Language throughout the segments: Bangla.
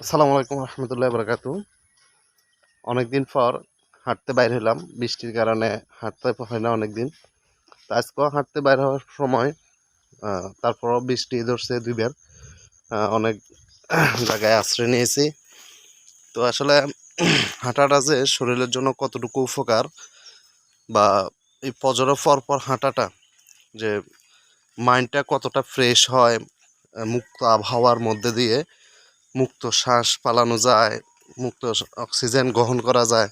আসসালামু আলাইকুম রহমতুল্লাহ বরকাত। অনেকদিন পর হাঁটতে বাইর হলাম। বৃষ্টির কারণে হাঁটতে হয় না অনেকদিন। তো আজকেও হাঁটতে বাইর হওয়ার সময় আহ, তারপরও বৃষ্টি ধরছে দুইবার। অনেক জায়গায় আশ্রয় নিয়েছি। তো আসলে হাঁটাটা যে শরীরের জন্য কতটুকু উপকার বা এই ফজরের পর পর হাঁটাটা যে মাইন্ডটা কতটা ফ্রেশ হয় মুক্ত আবহাওয়ার মধ্যে দিয়ে মুক্ত শ্বাস পালানো যায়, মুক্ত অক্সিজেন গ্রহণ করা যায়।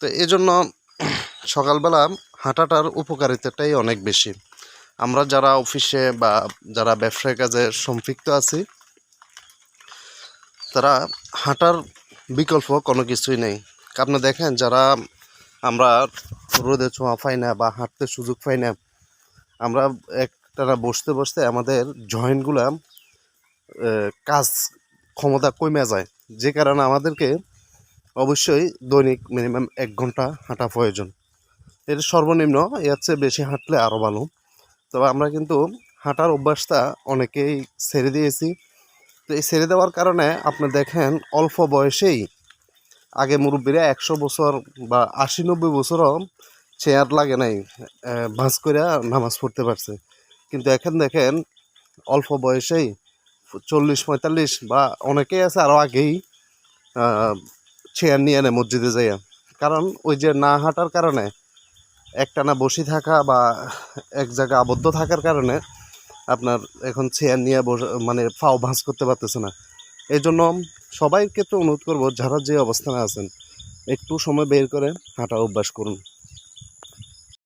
তো এই জন্য সকালবেলা হাঁটাটার উপকারিতাটাই অনেক বেশি। আমরা যারা অফিসে বা যারা ব্যবসায়ী কাজে সম্পৃক্ত আছি, তারা হাঁটার বিকল্প কোনো কিছুই নেই। আপনি দেখেন যারা আমরা রোদে ছোঁয়া পাই না বা হাঁটতে সুযোগ পাই না, আমরা একটানা বসতে বসতে আমাদের জয়েন্টগুলা কাজ ক্ষমতা কমে যায়। যে কারণে আমাদেরকে অবশ্যই দৈনিক মিনিমাম এক ঘণ্টা হাঁটা প্রয়োজন। এর সর্বনিম্ন, এর চেয়ে বেশি হাঁটলে আরও ভালো। তবে আমরা কিন্তু হাঁটার অভ্যাসটা অনেকেই ছেড়ে দিয়েছি। তো এই ছেড়ে দেওয়ার কারণে আপনি দেখেন, অল্প বয়সেই আগে মুরব্বীরা একশো বছর বা আশি নব্বই বছরও চেয়ার লাগে নাই ভাঁজ করে নামাজ পড়তে পারছে। কিন্তু এখন দেখেন, অল্প বয়সেই চল্লিশ পঁয়তাল্লিশ বা অনেকেই আছে আরও আগেই চেয়ার নিয়ে নেয় মসজিদে যাইয়া। কারণ ওই যে না হাঁটার কারণে, একটানা বসে থাকা বা এক জায়গায় আবদ্ধ থাকার কারণে আপনার এখন চেয়ার নিয়ে বসে মানে ফাও ভাঁজ করতে পারতেছে না। এই জন্য সবাইকে তো অনুরোধ করব, যারা যে অবস্থানে আছেন, একটু সময় বের করে হাঁটা অভ্যাস করুন।